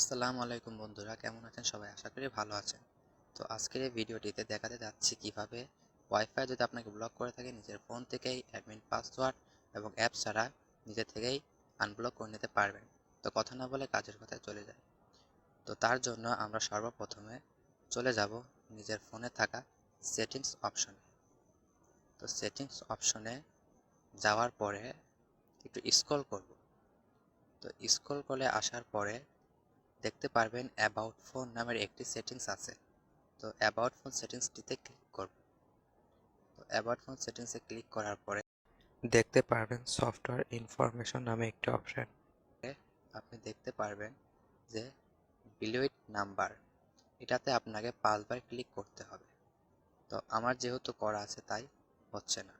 আসসালামু আলাইকুম বন্ধুরা, কেমন আছেন সবাই? আশা করি ভালো আছেন। তো আজকের এই ভিডিওটিতে দেখাতে যাচ্ছি কীভাবে ওয়াইফাই যদি আপনাকে ব্লক করে থাকে, নিজের ফোন থেকেই অ্যাডমিন পাসওয়ার্ড এবং অ্যাপ ছাড়া নিজে থেকেই আনব্লক করে নিতে পারবেন। তো কথা না বলে কাজের কথায় চলে যায় তো তার জন্য আমরা সর্বপ্রথমে চলে যাব নিজের ফোনে থাকা সেটিংস অপশনে তো সেটিংস অপশনে যাওয়ার পরে একটু স্ক্রল করব। তো স্ক্রল করে আসার পরে দেখতে পারবেন অ্যাবাউট ফোন নামের একটি সেটিংস আছে। তো অ্যাবাউট ফোন সেটিংসটিতে ক্লিক করব। তো অ্যাবাউট ফোন সেটিংসে ক্লিক করার পরে দেখতে পারবেন সফটওয়্যার ইনফরমেশন নামে একটি অপশন আপনি দেখতে পারবেন যে বিলুইট নাম্বার এটাতে আপনাকে পাঁচবার ক্লিক করতে হবে। তো আমার যেহেতু করা আছে তাই হচ্ছে না।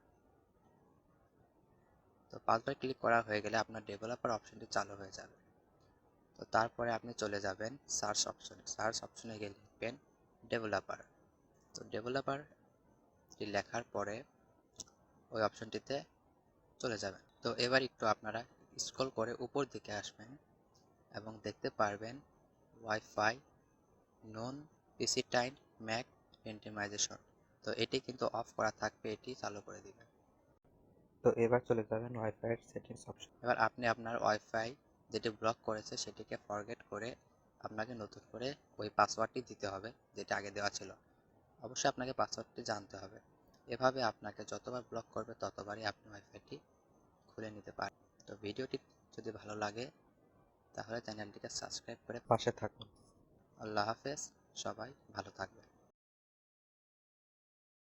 তো পাঁচবার ক্লিক করা হয়ে গেলে আপনার ডেভেলপার অপশনটি চালু হয়ে যাবে। তো তারপরে আপনি চলে যাবেন সার্চ অপশনে সার্চ অপশনে গিয়ে লিখবেন ডেভেলপার তো ডেভেলপার লেখার পরে ওই অপশনটিতে চলে যাবেন। তো এবার একটু আপনারা স্ক্রল করে উপর দিকে আসবেন এবং দেখতে পারবেন wifi non PC time Mac রেন্টিমাইজেশন তো এটি কিন্তু অফ করা থাকবে এটি চালু করে দিবেন। তো এবার চলে যাবেন ওয়াইফাই সেটিংস অপশন এবার আপনি আপনার ওয়াইফাই যেটি ব্লক করেছে সেটিকে ফরগেট করে আপনাকে নতুন করে ওই পাসওয়ার্ডটি দিতে হবে যেটা আগে দেওয়া ছিল। অবশ্যই আপনাকে পাসওয়ার্ডটি জানতে হবে। এভাবে আপনাকে যতবার ব্লক করবে ততবারই আপনি ওয়াইফাইটি খুলে নিতে পারেন। তো ভিডিওটি যদি ভালো লাগে তাহলে চ্যানেলটিকে সাবস্ক্রাইব করে পাশে থাকুন। আল্লাহ হাফেজ সবাই ভালো থাকবেন।